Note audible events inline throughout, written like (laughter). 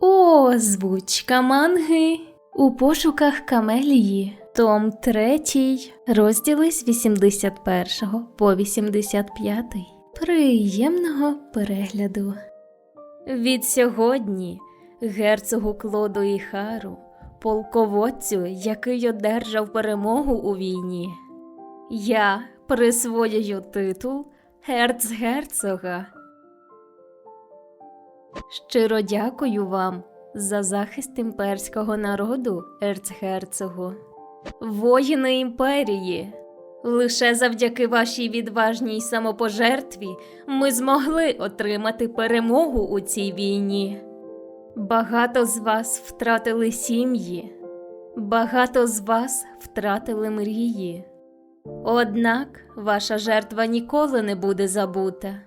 Озвучка манги у пошуках Камелії, том 3, розділи з 81 по 85. Приємного перегляду. Від сьогодні герцогу Клоду і Хару, полководцю, який одержав перемогу у війні, я присвоюю титул ерцгерцога. Щиро дякую вам за захист імперського народу, ерцгерцогу. Воїни імперії. Лише завдяки вашій відважній самопожертві ми змогли отримати перемогу у цій війні. Багато з вас втратили сім'ї, багато з вас втратили мрії. Однак ваша жертва ніколи не буде забута.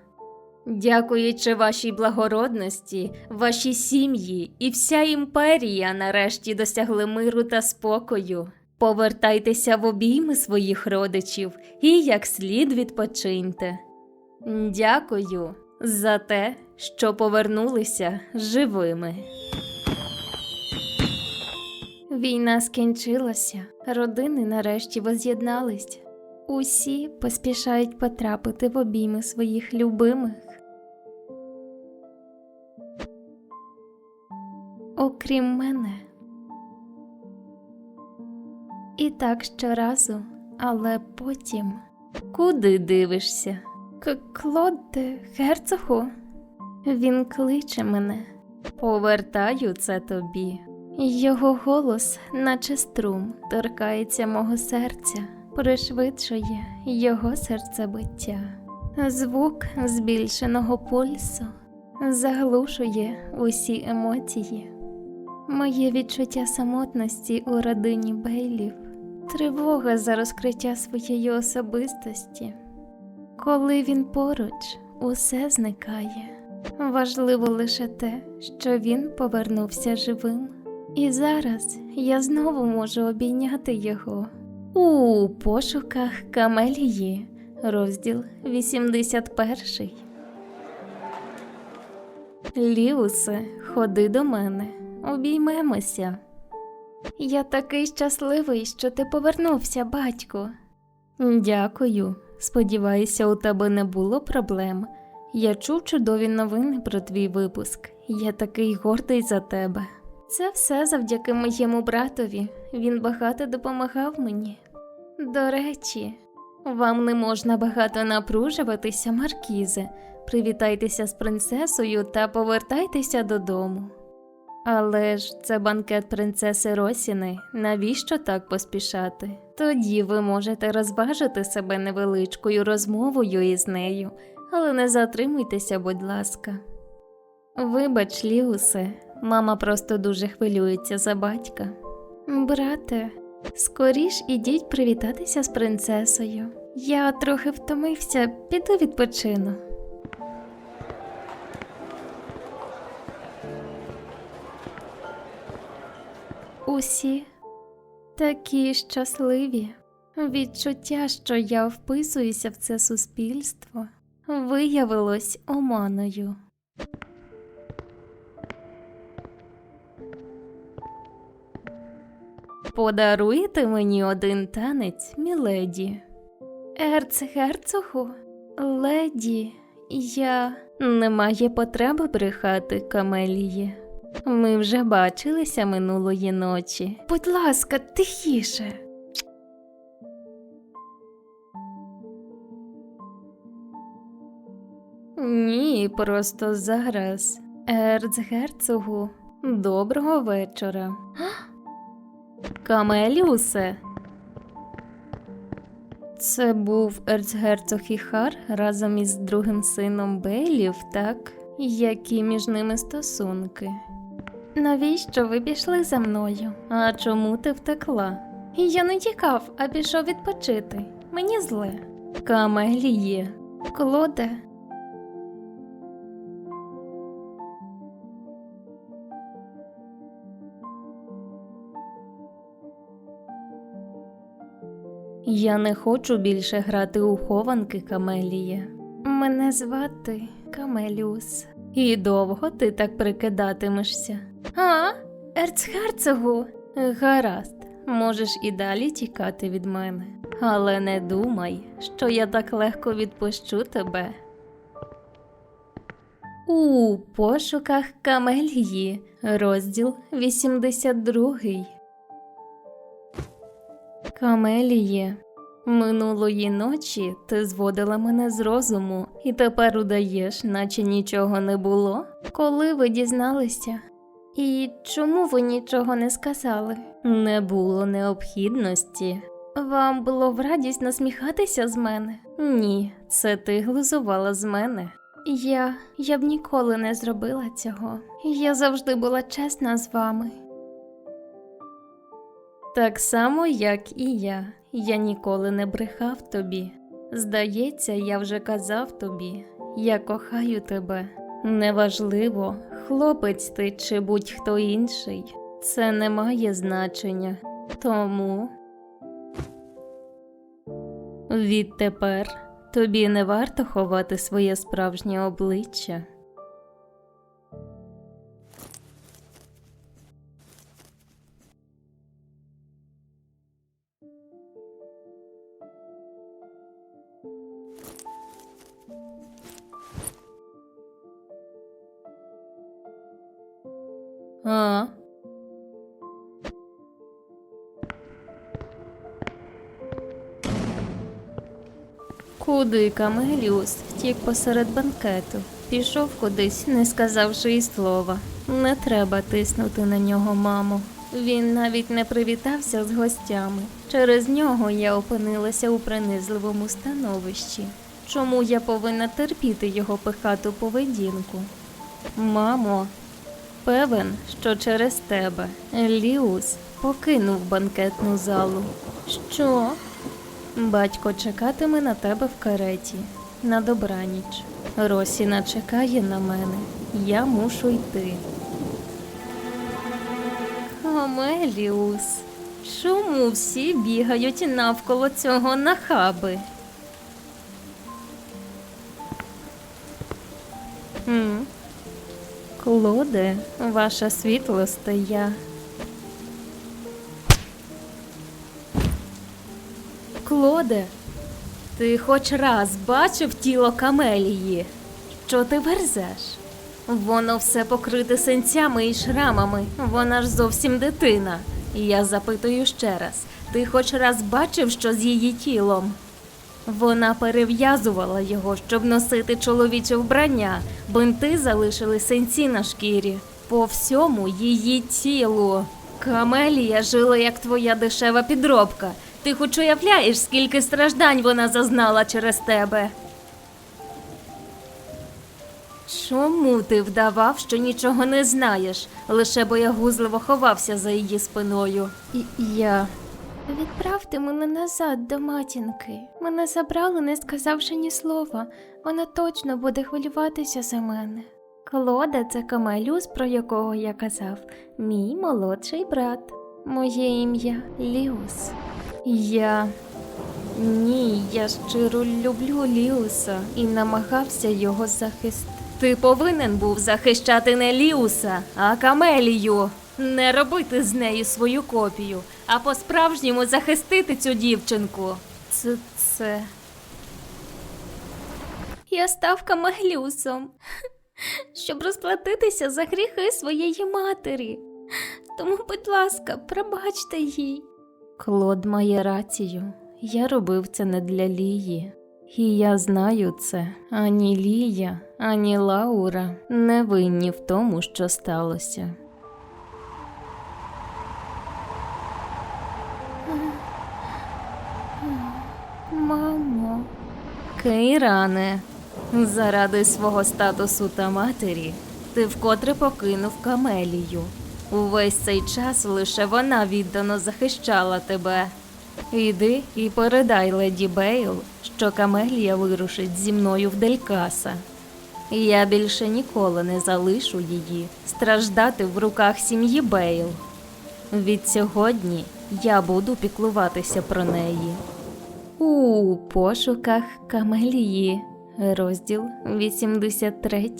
Дякуючи вашій благородності, ваші сім'ї і вся імперія нарешті досягли миру та спокою. Повертайтеся в обійми своїх родичів і як слід відпочиньте. Дякую за те, що повернулися живими. Війна скінчилася, родини нарешті воз'єднались. Усі поспішають потрапити в обійми своїх любимих. Окрім мене. І так щоразу, але потім. Куди дивишся? К Клоде, герцогу? Він кличе мене. Повертаю це тобі. Його голос, наче струм, торкається мого серця, пришвидшує його серцебиття. Звук збільшеного пульсу заглушує усі емоції. Моє відчуття самотності у родині Бейлів, тривога за розкриття своєї особистості. Коли він поруч, усе зникає. Важливо лише те, що він повернувся живим. І зараз я знову можу обійняти його. У пошуках Камелії, розділ 81. Ліусе, ходи до мене, обіймемося. Я такий щасливий, що ти повернувся, батько. Дякую. Сподіваюся, у тебе не було проблем. Я чув чудові новини про твій випуск. Я такий гордий за тебе. Це все завдяки моєму братові. Він багато допомагав мені. До речі, вам не можна багато напружуватися, Маркізе. Привітайтеся з принцесою та повертайтеся додому. Але ж це банкет принцеси Росіни. Навіщо так поспішати? Тоді ви можете розважити себе невеличкою розмовою із нею, але не затримуйтеся, будь ласка. Вибач, Ліусе, мама просто дуже хвилюється за батька. Брате, скоріш ідіть привітатися з принцесою. Я трохи втомився, піду відпочину. Усі такі щасливі. Відчуття, що я вписуюся в це суспільство, виявилось оманою. Подаруєте мені один танець, міледі? Ерцгерцогу? Леді, я немає потреби брехати Камелії. Ми вже бачилися минулої ночі. Будь ласка, тихіше. Ні, просто зараз. Ерцгерцогу, доброго вечора. Камелюсе. Це був ерцгерцог Іхар разом із другим сином Бейлів, так? Які між ними стосунки? Навіщо ви пішли за мною? А чому ти втекла? Я не тікав, а пішов відпочити. Мені зле. Камеліє. Клоде. Я не хочу більше грати у хованки Камеліє. Мене звати Камеліус. І довго ти так прикидатимешся? А, ерцгерцогу? Гаразд, можеш і далі тікати від мене. Але не думай, що я так легко відпущу тебе. У пошуках Камелії, розділ 82. Камеліє, минулої ночі ти зводила мене з розуму і тепер удаєш, наче нічого не було. Коли ви дізналися? І чому ви нічого не сказали? Не було необхідності. Вам було в радість насміхатися з мене? Ні, це ти глузувала з мене. Я. я б ніколи не зробила цього. Я завжди була чесна з вами. Так само, як і я. Я ніколи не брехав тобі. Здається, я вже казав тобі, я кохаю тебе. Неважливо, хлопець ти чи будь-хто інший. Це не має значення. Тому відтепер тобі не варто ховати своє справжнє обличчя. Куди Камеліус втік посеред банкету, пішов кудись, не сказавши і слова. Не треба тиснути на нього, мамо. Він навіть не привітався з гостями. Через нього я опинилася у принизливому становищі. Чому я повинна терпіти його пихату поведінку? Мамо, Певен, що через тебе Ліус покинув банкетну залу. Що? Батько чекатиме на тебе в кареті. На добраніч. Росіна чекає на мене. Я мушу йти. Камеліус, чому всі бігають навколо цього нахаби? М? Клоде, ваша світлосте я. Клоде, ти хоч раз бачив тіло камелії? Що ти верзеш? Воно все покрите синцями і шрамами, вона ж зовсім дитина. Я запитую ще раз: ти хоч раз бачив, що з її тілом? Вона перев'язувала його, щоб носити чоловіче вбрання. Бинти залишили синці на шкірі. По всьому її тілу. Камелія жила як твоя дешева підробка. Ти хоч уявляєш, скільки страждань вона зазнала через тебе. Чому ти вдавав, що нічого не знаєш, лише боягузливо ховався за її спиною? І я. Відправте мене назад до матінки. Мене забрали, не сказавши ні слова. Вона точно буде хвилюватися за мене. Клода це Камелюс, про якого я казав, мій молодший брат. Моє ім'я Ліус. Я. Ні, я щиро люблю Ліуса і намагався його захистити. Ти повинен був захищати не Ліуса, а Камелію. Не робити з нею свою копію, а по-справжньому захистити цю дівчинку. Це це. Я став камелюсом, (laughs) щоб розплатитися за гріхи своєї матері. Тому, будь ласка, пробачте їй. Клод має рацію. Я робив це не для Лії. І я знаю це. Ані Лія, ані Лаура не винні в тому, що сталося. Мамо. Кейране, заради свого статусу та матері ти вкотре покинув камелію. Увесь цей час лише вона віддано захищала тебе. Іди і передай леді Бейл, що камелія вирушить зі мною в Делькаса. Я більше ніколи не залишу її страждати в руках сім'ї Бейл. Від сьогодні я буду піклуватися про неї. У пошуках Камелії, розділ 83.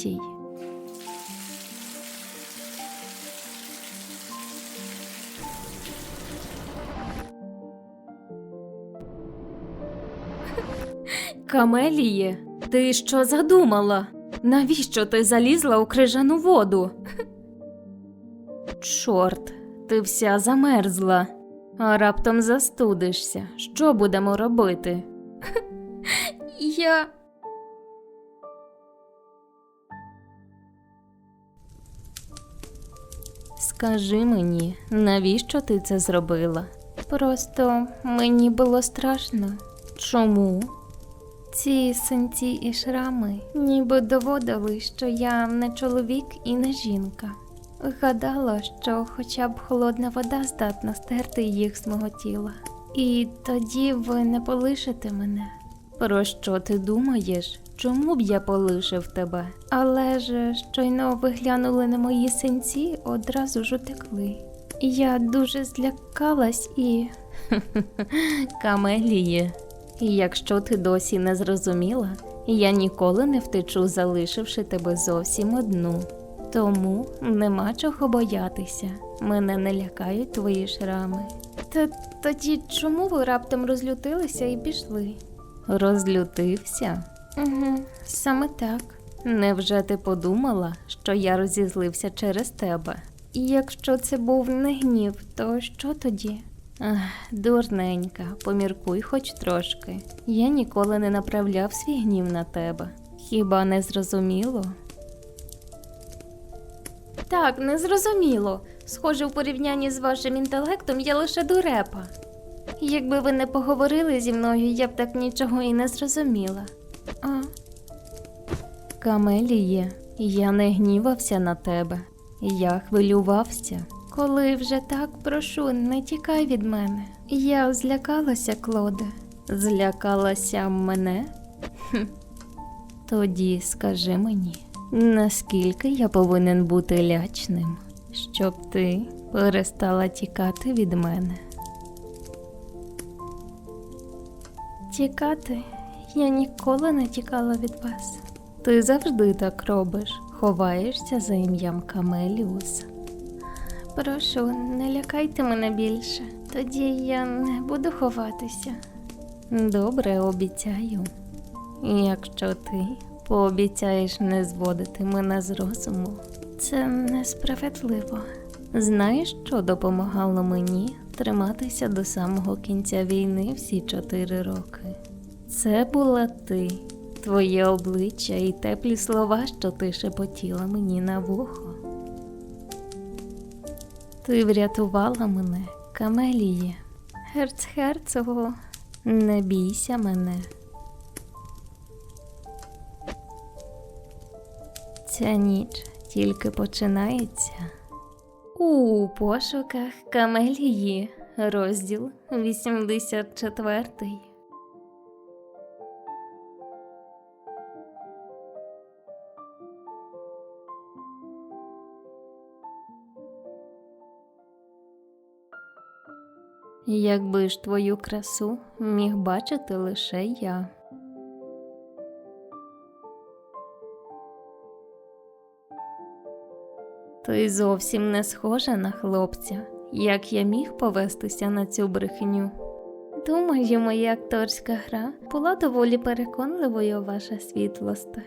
Камеліє, ти що задумала? Навіщо ти залізла у крижану воду? (laughs) Чорт, ти вся замерзла, а раптом застудишся. Що будемо робити? (laughs) Я. Скажи мені, навіщо ти це зробила? Просто мені було страшно. Чому? Ці синці і шрами ніби доводили, що я не чоловік і не жінка. Гадала, що хоча б холодна вода здатна стерти їх з мого тіла. І тоді ви не полишите мене. Про що ти думаєш? Чому б я полишив тебе? Але ж щойно ви глянули на мої синці, одразу ж утекли. Я дуже злякалась і. (laughs) Камеліє. Якщо ти досі не зрозуміла, я ніколи не втечу, залишивши тебе зовсім одну. Тому нема чого боятися. Мене не лякають твої шрами. Та тоді чому ви раптом розлютилися і пішли? Розлютився? Угу, саме так. Невже ти подумала, що я розізлився через тебе? І якщо це був не гнів, то що тоді? Ах, дурненька, поміркуй хоч трошки. Я ніколи не направляв свій гнів на тебе. Хіба не зрозуміло? Так, не зрозуміло. Схоже, у порівнянні з вашим інтелектом я лише дурепа. Якби ви не поговорили зі мною, я б так нічого і не зрозуміла. А? Камеліє, я не гнівався на тебе. Я хвилювався. Коли вже так, прошу, не тікай від мене. Я злякалася, Клоде. Злякалася мене? Хм. Тоді скажи мені, наскільки я повинен бути лячним, щоб ти перестала тікати від мене? Тікати? Я ніколи не тікала від вас. Ти завжди так робиш, ховаєшся за ім'ям Камеліус. Прошу, не лякайте мене більше. Тоді я не буду ховатися. Добре, обіцяю. Якщо ти пообіцяєш не зводити мене з розуму, це несправедливо. Знаєш, що допомагало мені триматися до самого кінця війни всі чотири роки? Це була ти, твоє обличчя і теплі слова, що ти шепотіла мені на вухо. Ти врятувала мене, Камеліє. Герцгерцогу, не бійся мене. Ця ніч тільки починається. У пошуках Камелії, розділ 84. Якби ж твою красу міг бачити лише я. Ти зовсім не схожа на хлопця, як я міг повестися на цю брехню. Думаю, моя акторська гра була доволі переконливою, ваша світлость.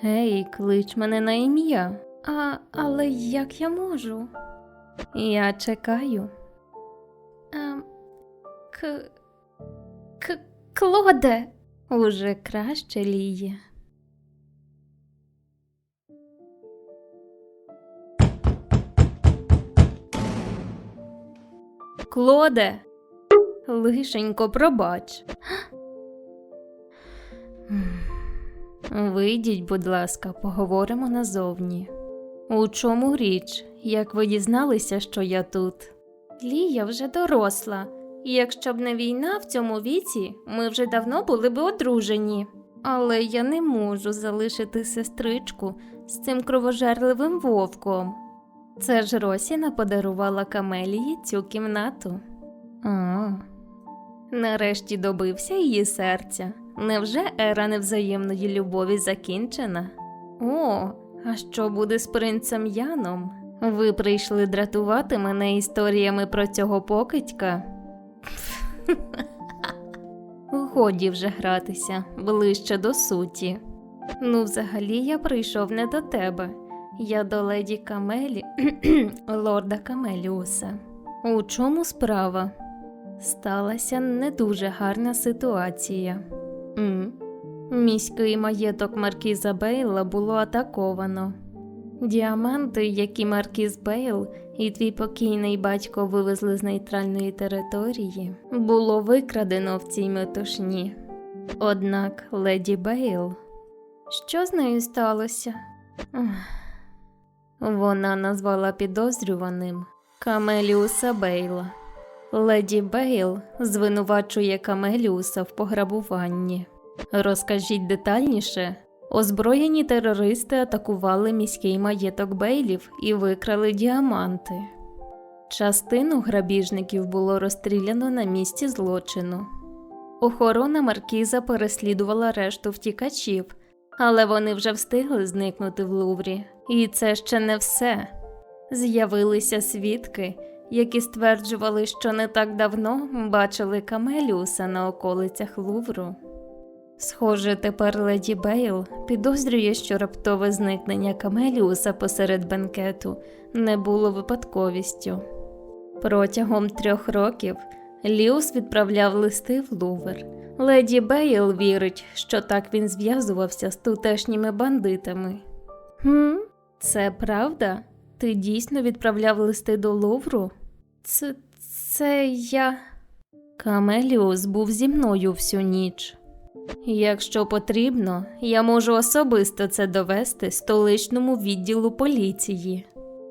Гей, клич мене на ім'я. А, але як я можу? Я чекаю. К... К... Клоде. Уже краще ліє. Клоде. Лишенько, пробач. Вийдіть, будь ласка, поговоримо назовні. У чому річ, як ви дізналися, що я тут? Лія вже доросла, якщо б не війна в цьому віці, ми вже давно були б одружені. Але я не можу залишити сестричку з цим кровожерливим вовком. Це ж Росіна подарувала Камелії цю кімнату. А. Нарешті добився її серця. Невже ера невзаємної любові закінчена? О, а що буде з принцем Яном? Ви прийшли дратувати мене історіями про цього покидька? Годі вже гратися ближче до суті. Ну, взагалі, я прийшов не до тебе. Я до леді Камелі, (clears throat) лорда Камеліуса. У чому справа? Сталася не дуже гарна ситуація. М. Міський маєток Маркіза Бейла було атаковано. Діаманти, які Маркіз Бейл і твій покійний батько вивезли з нейтральної території, було викрадено в цій метушні. Однак леді Бейл. Що з нею сталося? Вона назвала підозрюваним Камеліуса Бейла. Леді Бейл звинувачує Камеліуса в пограбуванні. Розкажіть детальніше. Озброєні терористи атакували міський маєток Бейлів і викрали діаманти. Частину грабіжників було розстріляно на місці злочину. Охорона маркіза переслідувала решту втікачів, але вони вже встигли зникнути в Луврі. І це ще не все. З'явилися свідки, які стверджували, що не так давно бачили Камеліуса на околицях Лувру. Схоже, тепер леді Бейл підозрює, що раптове зникнення Камеліуса посеред бенкету не було випадковістю. Протягом трьох років Ліус відправляв листи в Лувр. Леді Бейл вірить, що так він зв'язувався з тутешніми бандитами. Хм, це правда? Ти дійсно відправляв листи до Лувру? Це, це я. Камеліус був зі мною всю ніч. Якщо потрібно, я можу особисто це довести столичному відділу поліції.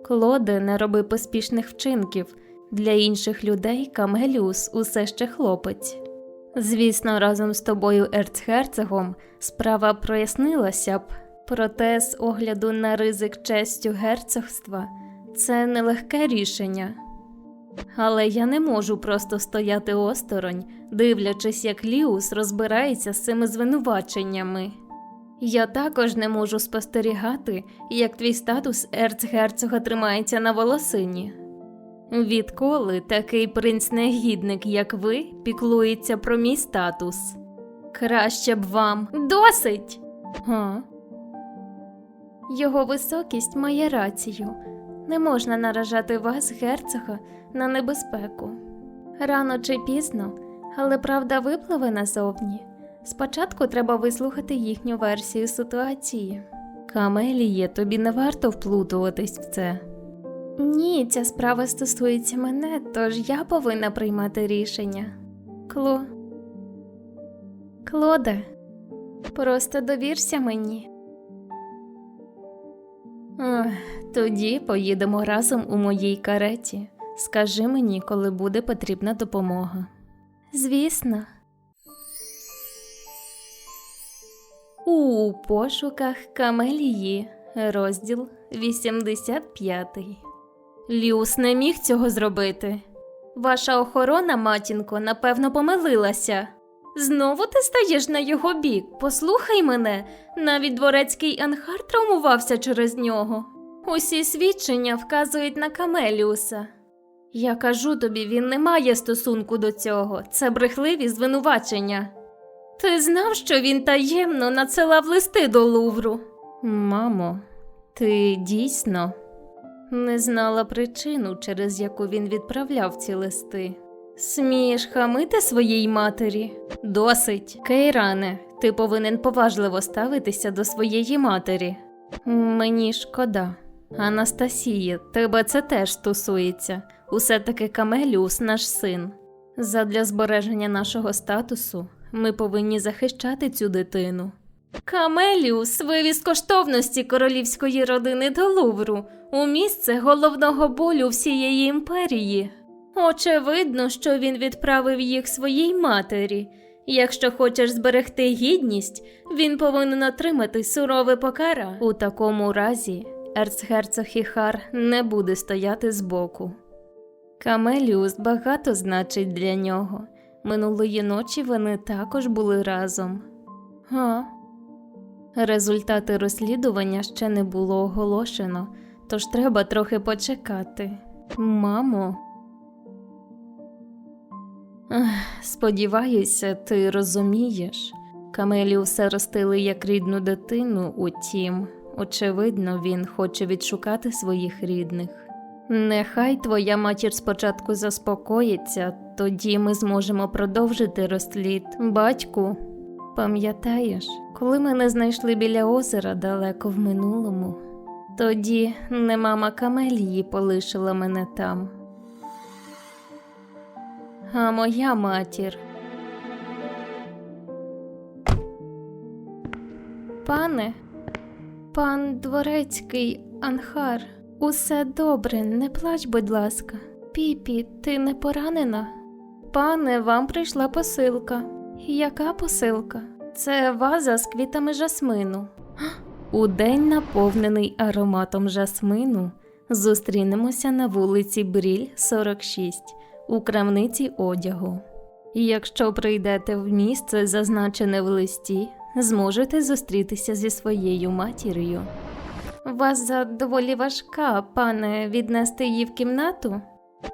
Клоде, не роби поспішних вчинків. Для інших людей Камеліус усе ще хлопець. Звісно, разом з тобою, ерцгерцогом, справа прояснилася б, проте з огляду на ризик честю герцогства це нелегке рішення. Але я не можу просто стояти осторонь, дивлячись, як Ліус розбирається з цими звинуваченнями. Я також не можу спостерігати, як твій статус ерцгерцога тримається на волосині. Відколи такий принц-негідник, як ви, піклується про мій статус? Краще б вам досить. Га? Його високість має рацію. Не можна наражати вас, герцога, на небезпеку. Рано чи пізно, але правда випливе назовні. Спочатку треба вислухати їхню версію ситуації. Камеліє, тобі не варто вплутуватись в це. Ні, ця справа стосується мене, тож я повинна приймати рішення. Кло. Клоде, просто довірся мені. Ох, тоді поїдемо разом у моїй кареті. Скажи мені, коли буде потрібна допомога. Звісно. У пошуках Камелії, розділ 85. Ліус не міг цього зробити. Ваша охорона, матінко, напевно, помилилася. Знову ти стаєш на його бік. Послухай мене, навіть дворецький Анхар травмувався через нього. Усі свідчення вказують на Камеліуса. Я кажу тобі, він не має стосунку до цього. Це брехливі звинувачення. Ти знав, що він таємно надсилав листи до Лувру? Мамо, ти дійсно не знала причину, через яку він відправляв ці листи. Смієш хамити своїй матері? Досить. Кейране, ти повинен поважливо ставитися до своєї матері. Мені шкода. Анастасія, тебе це теж стосується. Усе таки Камеліус наш син. Задля збереження нашого статусу ми повинні захищати цю дитину. Камеліус вивіз коштовності королівської родини до Лувру у місце головного болю всієї імперії. Очевидно, що він відправив їх своїй матері. Якщо хочеш зберегти гідність, він повинен отримати сурове покара. У такому разі ерцгерцог Хіхар не буде стояти збоку. Камеліус багато значить для нього. Минулої ночі вони також були разом. Га. Результати розслідування ще не було оголошено, тож треба трохи почекати. Мамо. Сподіваюся, ти розумієш. Камелі все ростили як рідну дитину, утім, очевидно, він хоче відшукати своїх рідних. Нехай твоя матір спочатку заспокоїться, тоді ми зможемо продовжити розслід. Батьку, пам'ятаєш, коли мене знайшли біля озера далеко в минулому, тоді не мама Камелії полишила мене там, а моя матір. Пане, пан дворецький Анхар, усе добре, не плач, будь ласка. Піпі, ти не поранена? Пане, вам прийшла посилка. Яка посилка? Це ваза з квітами жасмину. У день, наповнений ароматом жасмину, зустрінемося на вулиці Бріль, 46, у крамниці одягу. Якщо прийдете в місце, зазначене в листі, зможете зустрітися зі своєю матір'ю. Ваза доволі важка, пане, віднести її в кімнату?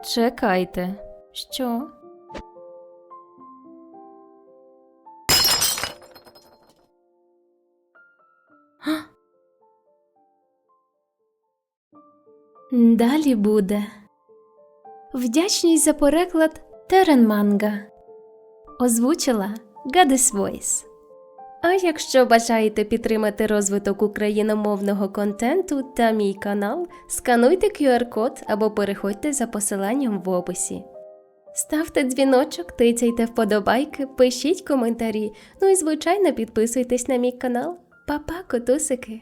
Чекайте. Що? (gasps) Далі буде. Вдячність за переклад Терен Манга. Озвучила Гадес Voice. А якщо бажаєте підтримати розвиток україномовного контенту та мій канал, скануйте QR-код або переходьте за посиланням в описі. Ставте дзвіночок, тицяйте вподобайки, пишіть коментарі, ну і звичайно підписуйтесь на мій канал. Па-па, котусики!